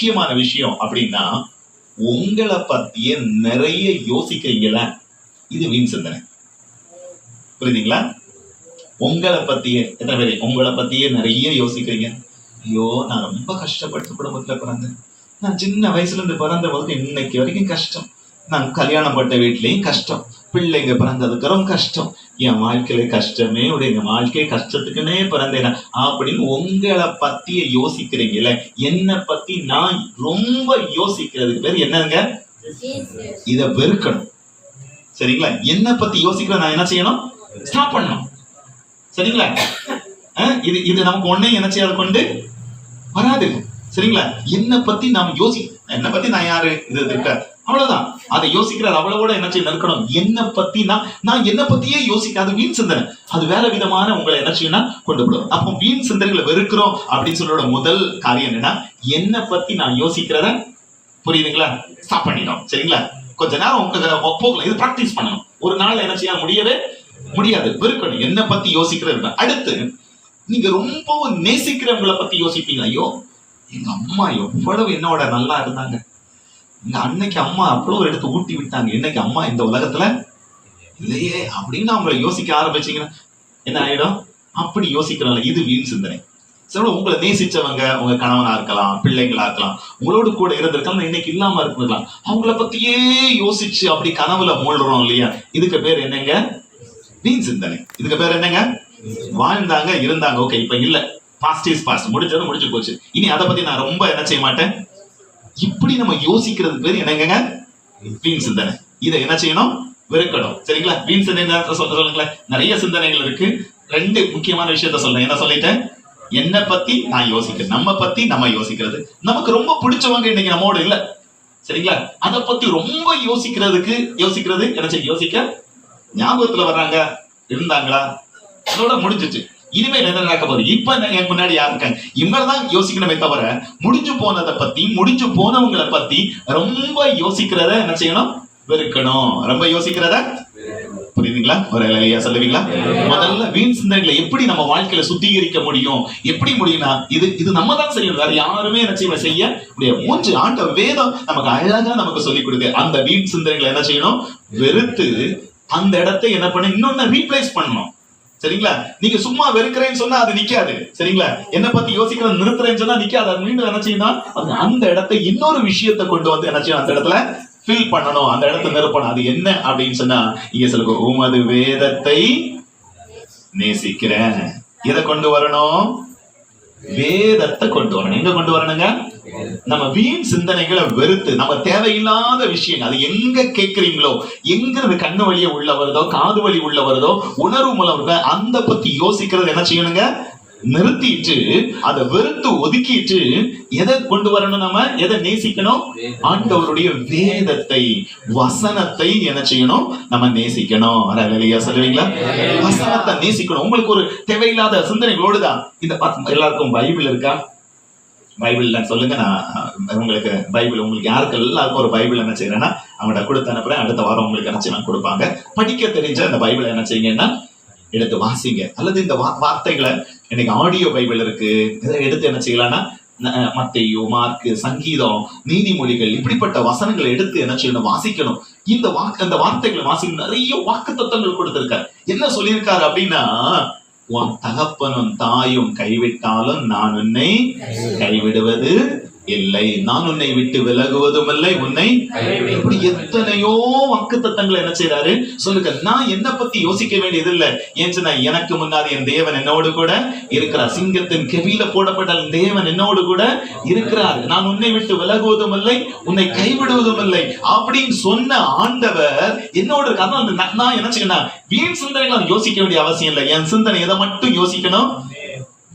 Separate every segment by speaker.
Speaker 1: முக்கியமான விஷயம் அப்படின்னா உங்களை பத்தியே நிறைய யோசிக்கிறீங்கள? இது வீண் சிந்தனை. புரியுதுங்களா? உங்களை பத்தியே எத்தனை பேர்? உங்களை பத்தியே நிறைய யோசிக்கிறீங்க. ஐயோ நான் ரொம்ப கஷ்டப்பட்டு குடும்பத்துல பிறந்தேன் நான் சின்ன வயசுல இருந்து பிறந்த போது இன்னைக்கு வரைக்கும் கஷ்டம். நான் கல்யாணம் பட்ட வீட்லயும் கஷ்டம். பிள்ளைங்க பிறந்ததுக்கப்புறம் கஷ்டம். என் வாழ்க்கையில கஷ்டமே எங்க வாழ்க்கை கஷ்டத்துக்குன்னே பிறந்தேன் அப்படின்னு உங்களை பத்திய யோசிக்கிறீங்கல்ல என்னை பத்தி நான் ரொம்ப யோசிக்கிறதுக்கு பேர் என்னங்க இத வெறுக்கணும். சரிங்களா? என்னை பத்தி யோசிக்கிற நான் என்ன செய்யணும்? ஸ்டாப் பண்ணணும். சரிங்களா? இது இது நமக்கு ஒன்னே என்ன செய்யாது கொண்டு? வராது. சரிங்களா? என்னை பத்தி நாம் யோசி என்னை பத்தி நான் யாரு? இது இருக்க அவ்வளவுதான். அதை யோசிக்கிறார். அவ்வளவோட எனர்ஜி செய்ய என்ன என்னை பத்தி நான் நான் என்னை பத்தியே அது வீண் சிந்தனை. அது வேற விதமான உங்களை எனர்ஜினா கொண்டு போடும் அப்போ வீண் சிந்தனைகளை வெறுக்கிறோம் அப்படின்னு சொல்ல முதல் காரியம் என்னன்னா என்னை பத்தி நான் யோசிக்கிறத புரியுதுங்களா? ஸ்டாப் பண்ணிடும் சரிங்களா? கொஞ்ச நேரம் உங்களுக்கு போகலாம். இது ப்ராக்டிஸ் பண்ணணும். ஒரு நாள் எனர்ஜியா முடியவே முடியாது. வெறுக்கணும். என்ன பத்தி யோசிக்கிறது அடுத்து நீங்க ரொம்பவும் நேசிக்கிறவங்கள பத்தி யோசிப்பீங்க. ஐயோ எங்க அம்மா எவ்வளவு என்னோட நல்லா இருந்தாங்க. இந்த அன்னைக்கு அம்மா அவ்வளோ எடுத்து ஊட்டி விட்டாங்க? இன்னைக்கு அம்மா இந்த உலகத்துல இல்லையே அப்படின்னு அவங்கள யோசிக்க ஆரம்பிச்சீங்கன்னா என்ன ஆயிடும்? அப்படி யோசிக்கிறாங்க இது வீண் சிந்தனை. சில உங்களை நேசிச்சவங்க உங்க கணவனா இருக்கலாம் பிள்ளைங்களா இருக்கலாம் உங்களோட கூட இருந்திருக்கலாம் இன்னைக்கு இல்லாம இருக்கலாம் அவங்கள பத்தியே யோசிச்சு அப்படி கனவுல மூழ்கிறோம் இல்லையா? இதுக்கு பேர் என்னங்க? வீண் சிந்தனை. இதுக்கு பேர் என்னங்க? வாழ்ந்தாங்க இருந்தாங்க. ஓகே இப்ப இல்ல. பாஸ்ட் இஸ் பாஸ்ட் முடிஞ்சது முடிஞ்சு போச்சு. இனி அதை பத்தி நான் ரொம்ப என்ன செய்ய மாட்டேன். இப்படி நம்ம யோசிக்கிறது பேர் என்னங்க வீண் சிந்தனை இதை என்ன செய்யணும்? வெறுக்கணும். சரிங்களா? வீண் சிந்தனை சொல்ல சொல்லுங்களேன். நிறைய சிந்தனைகள் இருக்கு. ரெண்டு முக்கியமான விஷயத்த சொல்றேன். என்ன சொல்லிட்டேன்? என்ன பத்தி நான் யோசிக்கிறேன் நம்ம பத்தி நம்ம யோசிக்கிறது. நமக்கு ரொம்ப பிடிச்சவங்க இன்னைக்கு நம்மோட இல்ல. சரிங்களா? அதை பத்தி ரொம்ப யோசிக்கிறதுக்கு யோசிக்கிறது என்ன செய்ய யோசிக்க ஞாபகத்துல வர்றாங்க. இருந்தாங்களா? அதோட முடிஞ்சிச்சு. இனிமேல் என்ன நடக்க போகுது? இப்ப நான் என் முன்னாடி யார் இருக்காங்க? இவங்க தான் யோசிக்கணுமே தவிர முடிஞ்சு போனதை பத்தி முடிஞ்சு போனவங்களை பத்தி ரொம்ப யோசிக்கிறத என்ன செய்யணும்? வெறுக்கணும். ரொம்ப யோசிக்கிறத? புரியுதுங்களா? ஒரு இலையா சொல்லுவீங்களா? முதல்ல வீண் சிந்தனைகளை எப்படி நம்ம வாழ்க்கையில சுத்திகரிக்க முடியும்? எப்படி முடியும்னா இது இது நம்ம தான் செய்யணும். வேற யாருமே என்ன செய்ய செய்ய முடியாது. மூச்சு ஆண்ட வேதம் நமக்கு அழகா நமக்கு சொல்லிக் கொடுக்குது. அந்த வீண் சிந்தனைகளை என்ன செய்யணும்? வெறுத்து அந்த இடத்தை என்ன பண்ண இன்னொன்னு ரீப்ளேஸ் பண்ணணும். சரிங்களா? நீங்க சும்மா வெறுக்கிறேன்னு சொன்னா அது நிக்காது. சரிங்களா? என்ன பத்தி யோசிக்கிறது நிறுத்துறேன்னு சொன்னா நிக்காது. அது மீண்டும் என்ன செய்யணும் அது அந்த இடத்தை இன்னொரு விஷயத்தை கொண்டு வந்து என்ன செய்யணும் அந்த இடத்துல ஃபில் பண்ணணும். அந்த இடத்தை நிரப்பணும். அது என்ன அப்படின்னு சொன்னா இங்க சொல்லுங்க உமது வேதத்தை நேசிக்கிறேன். எதை கொண்டு வரணும்? வேதத்தை கொண்டு வரணும். எங்க கொண்டு வரணுங்க? நம்ம வீண் சிந்தனைகளை வெறுத்து நம்ம தேவையில்லாத விஷயங்கள் அது எங்க கேட்கிறீங்களோ எங்க கண்ணு வழிய உள்ள வருதோ காது வழி உள்ள வருதோ உணர்வு மூலம் அந்த பத்தி யோசிக்கிறது என்ன செய்யணுங்க? நிறுத்திட்டு அதை வெறுத்து ஒதுக்கிட்டு எதை கொண்டு வரணும் நம்ம? எதை நேசிக்கணும்? ஆண்டவருடைய வேதத்தை வசனத்தை என்ன செய்யணும்? நம்ம நேசிக்கணும். சொல்லுவீங்களா? வசனத்தை நேசிக்கணும். உங்களுக்கு ஒரு தேவையில்லாத சிந்தனைகளோடுதான் இந்த பாத்து- எல்லாருக்கும் பைபிள் இருக்கா? பைபிள்ல சொல்லுங்க நான் உங்களுக்கு பைபிள் உங்களுக்கு யாருக்கு எல்லாருக்கும் ஒரு பைபிள் என்ன செய்யறேன்னா அவங்கள்ட்ட கொடுத்து அனுப்புறேன் அடுத்த வாரம் உங்களுக்கு என்ன செய்வேன் கொடுப்பாங்க. படிக்க தெரிஞ்ச அந்த பைபிளை என்ன செய்யுங்கன்னா எடுத்து வாசிங்க. அல்லது இந்த வா- வார்த்தைகளை இன்னைக்கு ஆடியோ பைபிள் இருக்கு. இதை எடுத்து என்ன செய்யலாம்னா மத்தையோ மார்க்கு சங்கீதம் நீதிமொழிகள் இப்படிப்பட்ட வசனங்களை எடுத்து என்ன செய்யணும் வாசிக்கணும். இந்த வாக்கு அந்த வார்த்தைகளை வாசிக்கணும். நிறைய வாக்கு தத்துவங்கள் கொடுத்திருக்காரு. என்ன சொல்லியிருக்காரு அப்படின்னா உன் தகப்பனும் தாயும் கைவிட்டாலும் நான் உன்னை கைவிடுவது இல்லை. நான் உன்னை விட்டு விலகுவதும் இல்லை உன்னை இப்படி எத்தனையோ வாக்கு தத்தங்களை என்ன செய்யறாரு சொல்லுங்க நான் என்ன பத்தி யோசிக்க வேண்டியது இல்ல ஏன் சொன்னா எனக்கு முன்னாடி என் தேவன் என்னோடு கூட இருக்கிறார். சிங்கத்தின் கெவியில போடப்பட்ட தேவன் என்னோடு கூட இருக்கிறார். நான் உன்னை விட்டு விலகுவதும் இல்லை உன்னை கைவிடுவதும் இல்லை அப்படின்னு சொன்ன ஆண்டவர் என்னோட அந்த நான் என்ன செய்யணும்? வீண் சிந்தனைகளை யோசிக்க வேண்டிய அவசியம் இல்லை. என் சிந்தனை எதை மட்டும் யோசிக்கணும்?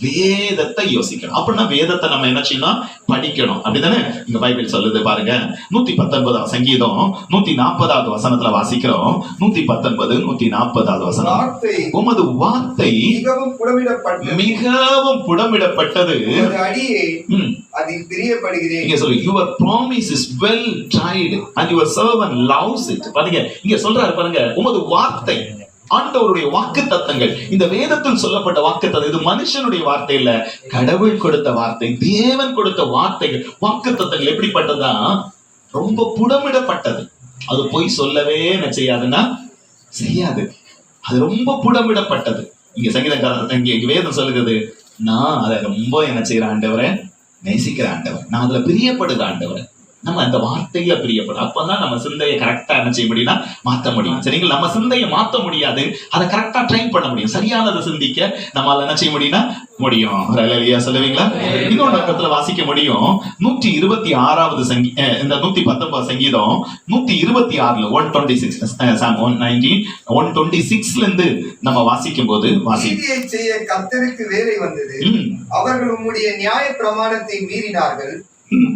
Speaker 1: வேதத்தை யோசிக்கணும். அப்படின்னா வேதத்தை நம்ம என்ன செய்யணும் படிக்கணும். அப்படிதானே இங்க பைபிள் சொல்லுது பாருங்க. நூத்தி பத்தொன்பதாம் சங்கீதம் நூத்தி நாற்பதாவது வசனத்துல வாசிக்கிறோம். நூத்தி பத்தொன்பது நூத்தி நாற்பதாவது வசனம். உமது வார்த்தை
Speaker 2: மிகவும் புடமிடப்பட்டது.
Speaker 1: மிகவும் புடமிடப்பட்டது.
Speaker 2: அதில் பிரியப்படுகிறேன்.
Speaker 1: இங்க சொல்லு your promise is well tried and your servant loves it பாருங்க இங்க சொல்றாரு பாருங்க உமது வார்த்தை ஆண்டவருடைய வாக்கு தத்தங்கள் இந்த வேதத்தில் சொல்லப்பட்ட வாக்கு தத்தம் இது மனுஷனுடைய வார்த்தை இல்ல. கடவுள் கொடுத்த வார்த்தை தேவன் கொடுத்த வார்த்தைகள். வாக்கு தத்தங்கள் எப்படிப்பட்டதா? ரொம்ப புடமிடப்பட்டது. அது போய் சொல்லவே என்ன செய்யாதுன்னா செய்யாது. அது ரொம்ப புடமிடப்பட்டது. இங்க சங்கீதக்காரர் இங்க வேதம் சொல்லுகிறது நான் அதை ரொம்ப என்ன செய்யற ஆண்டவரை? நேசிக்கிற ஆண்டவர். நான் அதுல பிரியப்படுகிற ஆண்டவரை. நம்ம அந்த வார்த்தையில பிரியப்படும். அப்பதான் நம்ம சிந்தையை கரெக்டா என்ன செய்ய முடியும்னா மாத்த முடியும். சரிங்களா? நம்ம சிந்தையை மாத்த முடியாது. அதை கரெக்டா ட்ரைன் பண்ண முடியும். சரியானதை சிந்திக்க நம்மளால என்ன செய்ய முடியும்னா முடியும். சொல்லுவீங்களா? இன்னொன்று இடத்துல வாசிக்க முடியும். நூற்றி இருபத்தி ஆறாவது சங்கி இந்த நூத்தி பத்தொன்பது சங்கீதம் நூத்தி இருபத்தி ஆறுல one twenty six one nineteen one twenty சிக்ஸ்ல இருந்து நம்ம வாசிக்கும் போது வாசி
Speaker 2: செய்ய கர்த்தருக்கு வேலை வந்தது. அவர்கள் உம்முடைய நியாய பிரமாணத்தை மீறினார்கள்.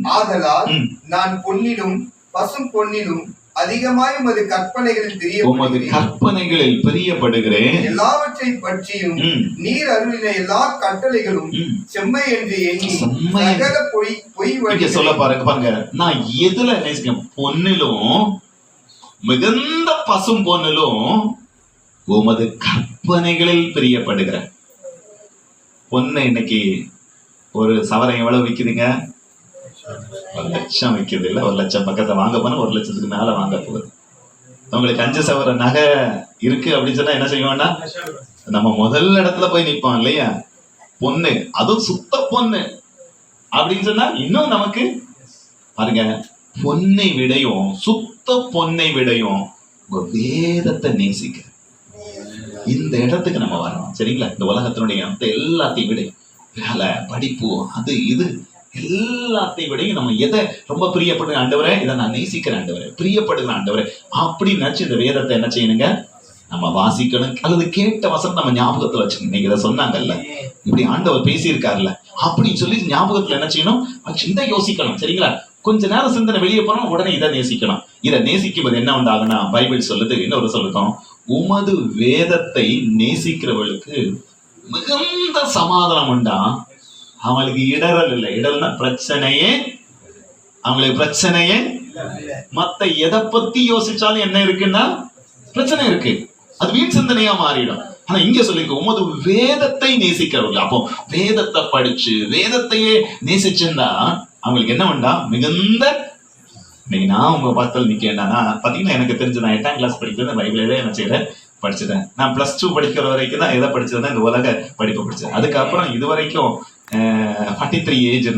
Speaker 2: ஆதலால். நான் பொன்னிலும் பசும் பொன்னிலும் அதிகமாய் உமது கற்பனைகளில்
Speaker 1: உமது
Speaker 2: தெரிய
Speaker 1: கற்பனைகளில் பிரியப்படுகிறேன்.
Speaker 2: எல்லாவற்றை பற்றியும் நீர் அருளின எல்லா கட்டளைகளும். செம்மை என்று எண்ணி. சகல பொய் பொய் வழிகளை
Speaker 1: சொல்ல பாருங்க பாருங்க. நான் எதுல நேசிக்கிறேன்? பொன்னிலும் மிகுந்த பசும் பொன்னிலும் உமது கற்பனைகளில் பிரியப்படுகிறேன். பொண்ணு இன்னைக்கு ஒரு சவரம் எவ்வளவு விக்குதுங்க? ஒரு லட்சம் விற்கிறது இல்லை ஒரு லட்சம் பக்கத்தை வாங்க போனா ஒரு லட்சத்துக்கு மேல வாங்க போகுது. உங்களுக்கு அஞ்சு சவர நகை இருக்கு அப்படின்னு சொன்னா என்ன செய்வோம்னா நம்ம முதல் இடத்துல போய் நிப்போம் இல்லையா? பொண்ணு அதுவும் சுத்த பொண்ணு அப்படின்னு சொன்னா இன்னும் நமக்கு பாருங்க பொன்னை விடையும் சுத்த பொன்னை விடையும் உங்க வேதத்தை நேசிக்க. இந்த இடத்துக்கு நம்ம வரணும். சரிங்களா? இந்த உலகத்தினுடைய அந்த எல்லாத்தையும் விட. வேலை படிப்பு அது இது. எல்லாத்தை விடையும் நம்ம எதை ரொம்ப பிரியப்படுற ஆண்டவரை இதை நான் நேசிக்கிற ஆண்டவரை பிரியப்படுகிற ஆண்டவரை அப்படின்னு நினைச்சு இந்த வேதத்தை என்ன செய்யணுங்க? நம்ம வாசிக்கணும். அல்லது கேட்ட வசனம் நம்ம ஞாபகத்துல வச்சுக்கணும். நீங்க இதை சொன்னாங்கல்ல. இப்படி ஆண்டவர் பேசியிருக்காருல்ல. அப்படின்னு சொல்லி ஞாபகத்துல என்ன செய்யணும்? சின்ன யோசிக்கணும். சரிங்களா? கொஞ்ச நேரம் சிந்தனை வெளியே போனோம் உடனே இதை நேசிக்கணும் இதை நேசிக்கும் போது என்ன உண்டாகுனா பைபிள் சொல்லுது இன்னொரு சொல்லுதோம் உமது வேதத்தை நேசிக்கிறவளுக்கு மிகுந்த சமாதானம் உண்டா? அவங்களுக்கு இடரல் இல்லை. இடர்னா பிரச்சனையே அவங்களுக்கு பிரச்சனையே மத்த எதை பத்தி யோசிச்சாலும் என்ன இருக்குன்னா பிரச்சனை இருக்கு. அது வீண் சிந்தனையா மாறிடும். ஆனா இங்க சொல்லிருக்கு உமது வேதத்தை நேசிக்கிறவர்கள். அப்போ வேதத்தை படிச்சு வேதத்தையே நேசிச்சிருந்தா அவங்களுக்கு என்ன உண்டா? மிகுந்த இன்னைக்கு நான் உங்க பக்கத்தில் நிக்கேன்னா பாத்தீங்கன்னா எனக்கு தெரிஞ்சு நான் எட்டாம் கிளாஸ் படிக்கிறது பைபிளே என்ன செய்யறேன் படிச்சுட்டேன். நான் பிளஸ் டூ படிக்கிற வரைக்கும் தான் எதை படிச்சதுன்னா இந்த உலக படிப்பு படிச்சேன். அதுக்கப்புறம் இது வரைக்கும் ஃபார்ட்டி த்ரீ ஏஜ்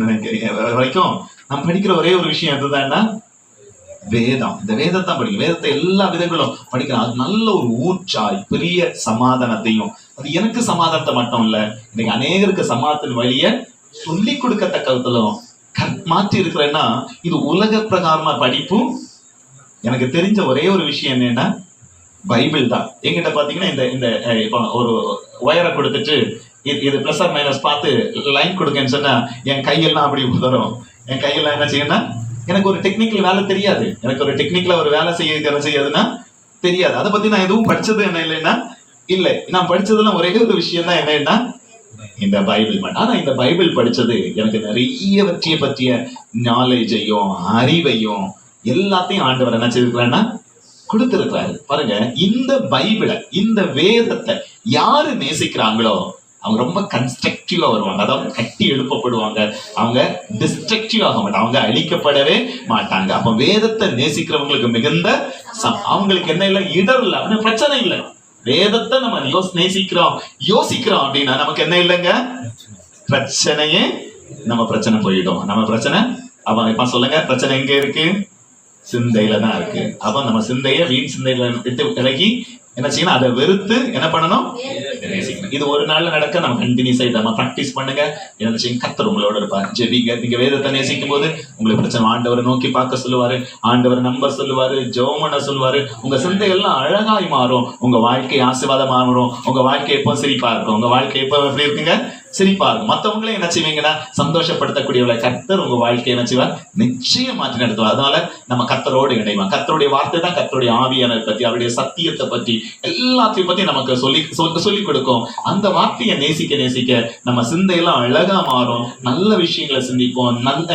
Speaker 1: வரைக்கும் நான் படிக்கிற ஒரே ஒரு விஷயம் எதுதான்னா வேதம் இந்த வேதத்தை படிக்கும் வேதத்தை எல்லா விதங்களும் படிக்கிறோம் அது நல்ல ஒரு ஊற்றாய் பெரிய சமாதானத்தையும் அது எனக்கு சமாதானத்தை மட்டும் இல்ல இன்னைக்கு அநேகருக்கு சமாதானத்தின் வழிய சொல்லி கொடுக்கத்தக்க விதத்திலும் மாற்றி இருக்கிறேன்னா இது உலக பிரகாரமா படிப்பும் எனக்கு தெரிஞ்ச ஒரே ஒரு விஷயம் என்னன்னா பைபிள் தான் எங்கிட்ட பாத்தீங்கன்னா இந்த இந்த இப்போ ஒரு ஒயரை கொடுத்துட்டு இது இது பிளஸ் ஆர் மைனஸ் பார்த்து லைன் கொடுங்கன்னு சொன்னால் என் கையெல்லாம் அப்படி உதறும். என் கையெல்லாம் என்ன செய்யணும்னா எனக்கு ஒரு டெக்னிக்கல் வேலை தெரியாது. எனக்கு ஒரு டெக்னிக்கில் ஒரு வேலை செய்ய செய்யறதுன்னா செய்யாதுன்னா தெரியாது. அதை பற்றி நான் எதுவும் படித்தது என்ன இல்லைன்னா இல்லை. நான் படித்ததெல்லாம் ஒரே ஒரு விஷயம் தான் என்னன்னா இந்த பைபிள் மட்டும். ஆனால் இந்த பைபிள் படித்தது எனக்கு நிறையவற்றைய பற்றிய நாலேஜையும் அறிவையும் எல்லாத்தையும் ஆண்டவர் என்ன செய்திருக்கிறான்னா கொடுத்திருக்கிறாரு. பாருங்க இந்த பைபிளை இந்த வேதத்தை யாரு நேசிக்கிறாங்களோ அவங்க ரொம்ப கன்ஸ்ட்ரக்டிவா வருவாங்க. அதாவது கட்டி எழுப்பப்படுவாங்க. அவங்க டிஸ்ட்ரக்டிவ் ஆக மாட்டாங்க. அவங்க அழிக்கப்படவே மாட்டாங்க. அப்ப வேதத்தை நேசிக்கிறவங்களுக்கு மிகுந்த அவங்களுக்கு என்ன இல்லை? இடர் இல்லை. அப்படின்னு பிரச்சனை இல்லை. வேதத்தை நம்ம யோஸ் நேசிக்கிறோம். யோசிக்கிறோம் அப்படின்னா நமக்கு என்ன இல்லைங்க? பிரச்சனையே நம்ம பிரச்சனை போயிடும். நம்ம பிரச்சனை அப்ப இப்ப சொல்லுங்க. பிரச்சனை எங்க இருக்கு? சிந்தையில தான் இருக்கு. அப்ப நம்ம சிந்தைய வீண் சிந்தையில விட்டு விலகி என்ன செய்யணும்? அதை வெறுத்து என்ன பண்ணணும்? நேசிக்கணும். இது ஒரு நாள்ல நடக்க நம்ம கண்டினியூஸா இதை நம்ம ப்ராக்டிஸ் பண்ணுங்க. என்ன செய்யும்? கத்தர் உங்களோட இருப்பார். ஜெபிங்க. நீங்க வேதத்தை நேசிக்கும் போது உங்களுக்கு பிரச்சனை ஆண்டவரை நோக்கி பார்க்க சொல்லுவாரு. ஆண்டவரை நம்பர் சொல்லுவாரு. ஜோமன சொல்லுவாரு. உங்க சிந்தை எல்லாம் அழகாய் மாறும். உங்க வாழ்க்கை ஆசீர்வாதம் மாறும். உங்க வாழ்க்கை எப்போ சிரிப்பா இருக்கும்? உங்க வாழ்க்கை எப்போ எப்படி இருக்குங்க? சிரிப்பாக மற்றவங்களே என்ன செய்வீங்கன்னா சந்தோஷப்படுத்தக்கூடியவளை கர்த்தர் உங்க வாழ்க்கையை என்ன செய்வார்? நிச்சயம் மாற்றி நடத்துவார். அதனால நம்ம கர்த்தரோடு இணைவோம். கர்த்தருடைய வார்த்தை தான் கர்த்தருடைய ஆவியானதை பத்தி அவருடைய சத்தியத்தை பற்றி எல்லாத்தையும் பத்தி நமக்கு சொல்லி சொல்லி சொல்லிக் கொடுக்கும். அந்த வார்த்தையை நேசிக்க நேசிக்க நம்ம சிந்தையெல்லாம் அழகா மாறும். நல்ல விஷயங்களை சிந்திப்போம். நல்ல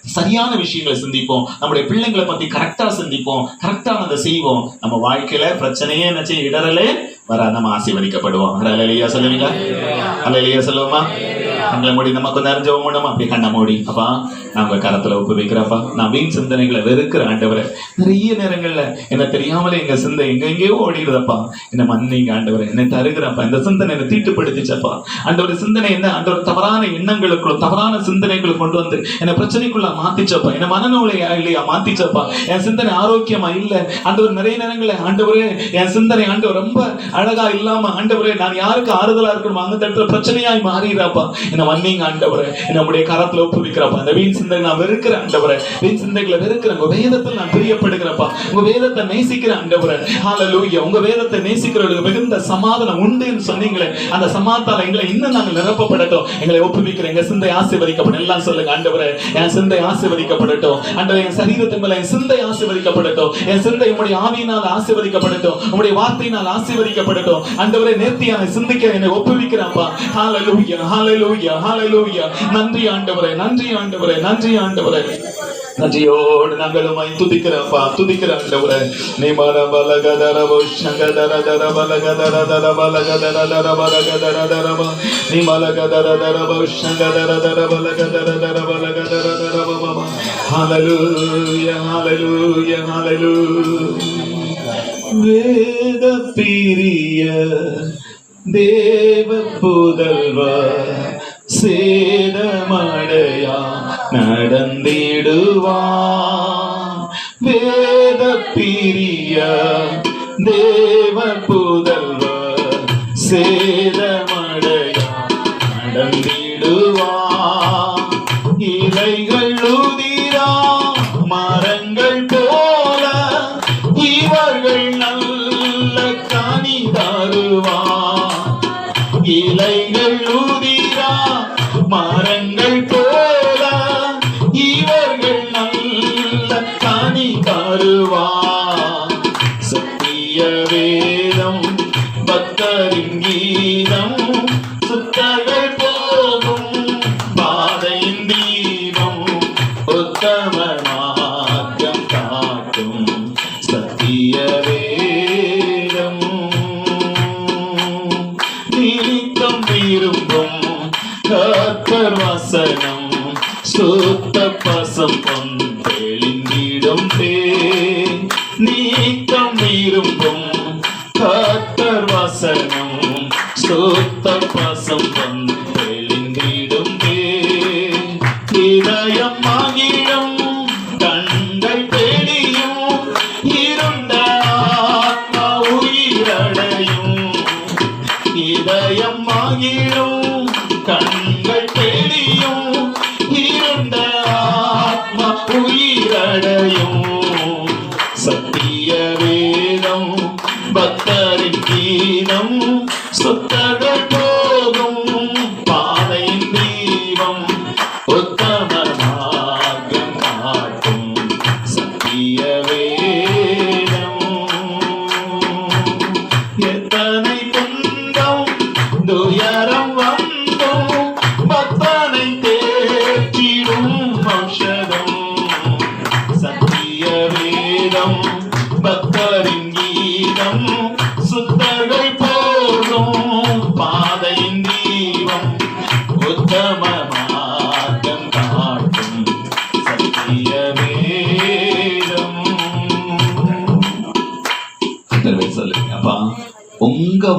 Speaker 1: சரியான விஷயங்களை சிந்திப்போம். நம்முடைய பிள்ளைங்களை பத்தி கரெக்டா சிந்திப்போம். கரெக்டானதை செய்வோம். நம்ம வாழ்க்கையில பிரச்சனையே என்ன செய்ய இடரலே வர நம்ம ஆசீர்வதிக்கப்படுவோம். அலையிலையா சொல்லுவீங்க அலையிலையா சொல்லுவோமா? கண்களை மூடி நம்ம கொஞ்ச நேரம் ஜெபம் மூடமா அப்படி கண்ணை மூடி. அப்பா நான் உங்க கரத்துல ஒப்பு வைக்கிறப்பா நான் வீண் சிந்தனைகளை வெறுக்கிற ஆண்டவரை. நிறைய நேரங்கள்ல என்ன தெரியாமலே எங்க சிந்தை எங்க எங்கேயோ ஓடிடுதப்பா. என்ன மன்னிங்க ஆண்டவரை. என்னை தருகிறப்பா இந்த சிந்தனை என்னை தீட்டுப்படுத்திச்சப்பா. ஆண்டவர் சிந்தனை என்ன? ஆண்டவர் தவறான எண்ணங்களுக்குள்ள தவறான சிந்தனைகளை கொண்டு வந்து என்னை பிரச்சனைக்குள்ள மாத்திச்சப்பா. என்ன மனநூலை இல்லையா? மாத்திச்சப்பா. என் சிந்தனை ஆரோக்கியமா இல்ல? ஆண்டவர் நிறைய நேரங்கள்ல ஆண்டவரே என் சிந்தனை ஆண்டவர் ரொம்ப அழகா இல்லாம ஆண்டவரே நான் யாருக்கு ஆறுதலா இருக்கணும் அந்த இடத்துல பிரச்சனையாய் மாறிடுறாப்பா. என்ன மன்னிங்க ஆண்டவர. என்னுடைய கரத்துல ஒப்புவிக்கிறப்பா. அந்த வீண் சிந்தனை நான் வெறுக்கிற ஆண்டவரே. வீண் சிந்தைகளை வெறுக்கிற உங்க வேதத்தில் நான் பிரியப்படுகிறப்பா. உங்க வேதத்தை நேசிக்கிறேன் ஹால ஹalleluya உங்க வேதத்தை நேசிக்கிறவர்களுக்கு மிகுந்த சமாதானம் உண்டுன்னு சொன்னீங்களே. அந்த சமாதானம் எங்களை இன்னும் நாங்கள் நிரப்பப்படட்டும். எங்களை ஒப்புவிக்கிறேன் எங்க சிந்தை ஆசீர்வதிக்கப்படும். எல்லாம் சொல்லுங்க ஆண்டவரை. என் சிந்தை ஆசீர்வதிக்கப்படட்டும். ஆண்டவரே என் சரீரத்தின் மேல என் சிந்தை ஆசீர்வதிக்கப்படட்டும். என் சிந்தை உம்முடைய ஆவியினால் ஆசீர்வதிக்கப்படட்டும். உங்களுடைய வார்த்தையினால் ஆசீர்வதிக்கப்படட்டும். ஆண்டவரை நேர்த்தியான சிந்திக்க என்னை ஒப்புவிக்கிறப்பா ஹalleluya ஹalleluya ஹalleluya நன்றி ஆண்டவரே நன்றி ஆண்டவரே நன்றி ஆண்டவரே. நன்றியோடு நாங்கள் உம்மை துதிக்கிறப்பா துதிக்கிற ஆண்டவரே. நீ மர பலக பலகதர புஷங்கதர தர தர பலக தர தர பலக தர தர பலக தர ப நீ மலக தர புஷங்கதர தர தர பலக தர தர பலக தர பப ஹalleluya ஹalleluya ஹalleluya வேத பிரிய தேவ புதல்வா. சேதமடையா நடந்திடுவான். வேத பிரிய தேவ புதல்வர் சேத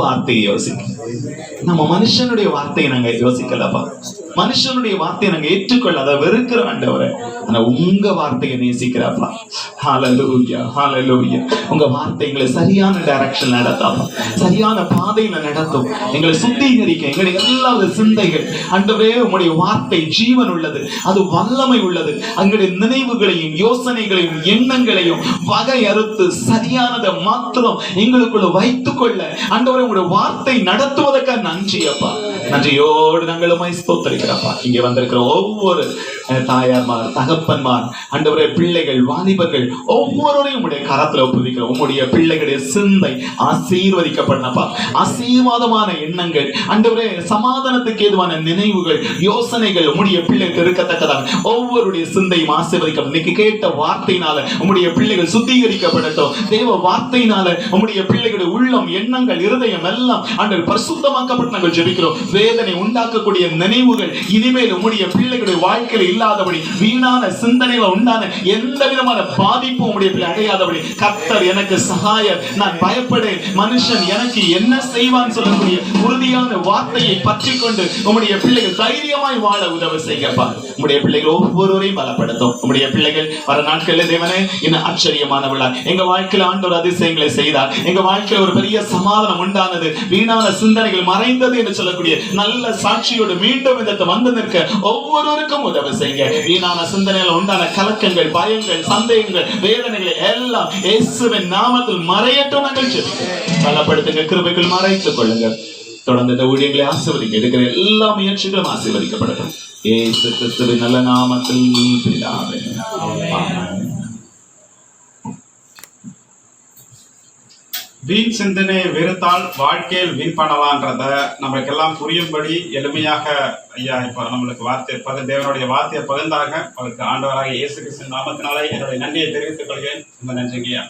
Speaker 1: வார்த்தையை யோசிக்கணும். நம்ம மனுஷனுடைய வார்த்தையை நாங்க யோசிக்கலப்பா. மனுஷனுடைய வார்த்தையை நாங்க ஏற்றுக்கொள்ள அதை வெறுக்கிற ஆண்டவரை. ஆனா உங்க வார்த்தையை நேசிக்கிறாப்பா. ஹாலலூயா ஹாலலூயா உங்க வார்த்தை எங்களை சரியான டைரக்ஷன் நடத்தாப்பா. சரியான பாதையில நடத்தும். எங்களை சுத்திகரிக்க எங்களுடைய எல்லா சிந்தைகள். ஆண்டவரே உங்களுடைய வார்த்தை ஜீவன் உள்ளது. அது வல்லமை உள்ளது. எங்களுடைய நினைவுகளையும் யோசனைகளையும் எண்ணங்களையும் வகை அறுத்து சரியானதை மாத்திரம் எங்களுக்குள்ள வைத்துக் கொள்ள உங்களுடைய வார்த்தை நடத்துவதற்காக நன்றி அப்பா நன்றியோடு நாங்கள் உமை ஸ்தோத்தரிக்கிறப்பா. இங்கே வந்திருக்கிற ஒவ்வொரு தாயார்மார் தகப்பன்மார் ஆண்டவரே பிள்ளைகள் வாலிபர்கள் ஒவ்வொருவரையும் உடைய கரத்துல ஒப்புவிக்கிறோம். உங்களுடைய பிள்ளைகளுடைய சிந்தை ஆசீர்வதிக்கப்படணப்பா ஆசீர்வாதமான எண்ணங்கள் அண்டவரே சமாதானத்துக்கு ஏதுவான நினைவுகள் யோசனைகள் உங்களுடைய பிள்ளைகளுக்கு இருக்கத்தக்கதாக ஒவ்வொருடைய சிந்தையும் ஆசீர்வதிக்கப்படும் இன்னைக்கு கேட்ட வார்த்தையினால உங்களுடைய பிள்ளைகள் சுத்திகரிக்கப்படட்டும். தேவ வார்த்தையினால உங்களுடைய பிள்ளைகளுடைய உள்ளம் எண்ணங்கள் இருதயம் எல்லாம் அண்டர் பரிசுத்தமாக்கப்பட்டு நாங்கள் ஜெபிக்கிறோம். வேதனை உண்டாக்கக்கூடிய நினைவுகள் இனிமேல் உம்முடைய பிள்ளைகளுடைய வாழ்க்கையில இல்லாதபடி வீணான சிந்தனைகள் உண்டான எந்த விதமான பாதிப்பும் உம்முடைய பிள்ளை அடையாதபடி கத்தர் எனக்கு சகாயர் நான் பயப்படேன். மனுஷன் எனக்கு என்ன செய்வான் சொல்லக்கூடிய உறுதியான வார்த்தையை பற்றி கொண்டு உம்முடைய பிள்ளைகள் தைரியமாய் வாழ உதவி செய்யப்பா. உம்முடைய பிள்ளைகள் ஒவ்வொருவரையும் பலப்படுத்தும். உம்முடைய பிள்ளைகள் வர நாட்களில் தேவனே இன்னும் ஆச்சரியமான எங்க வாழ்க்கையில் ஆண்டவர் அதிசயங்களை செய்தார். எங்க வாழ்க்கையில ஒரு பெரிய சமாதானம் உண்டானது. வீணான சிந்தனைகள் மறைந்தது என்று சொல்லக்கூடிய நல்ல சாட்சியோடு மீண்டும் இதற்கு வந்து நிற்க ஒவ்வொருவருக்கும் உதவி செய்ய. வீணான சிந்தனையில உண்டான கலக்கங்கள் பயங்கள் சந்தேகங்கள் வேதனைகள் எல்லாம் இயேசுவின் நாமத்தில் மறையட்டும் நாங்கள் பலப்படுத்துங்க கிருபைகள் மறைத்துக் கொள்ளுங்க தொடர்ந்து இந்த ஊழியர்களை ஆசீர்வதிக்க எடுக்கிற எல்லா முயற்சிகளும் ஆசீர்வதிக்கப்படட்டும். ஏசு கிறிஸ்துவின் நல்ல நாமத்தில் பிதாவே.
Speaker 3: வீண் சிந்தனையை வெறுத்தால் வாழ்க்கையில் வீண் பண்ணலான்றத நம்மளுக்கு எல்லாம் புரியும்படி எளிமையாக ஐயா இப்ப நம்மளுக்கு வார்த்தை பக தேவனுடைய வார்த்தையை பகிர்ந்தாங்க அவருக்கு ஆண்டவராக இயேசு கிருஷ்ணன் நாமத்தினாலே என்னுடைய நன்றியை தெரிவித்துக் கொள்கிறேன். ரொம்ப நன்றிங்கய்யா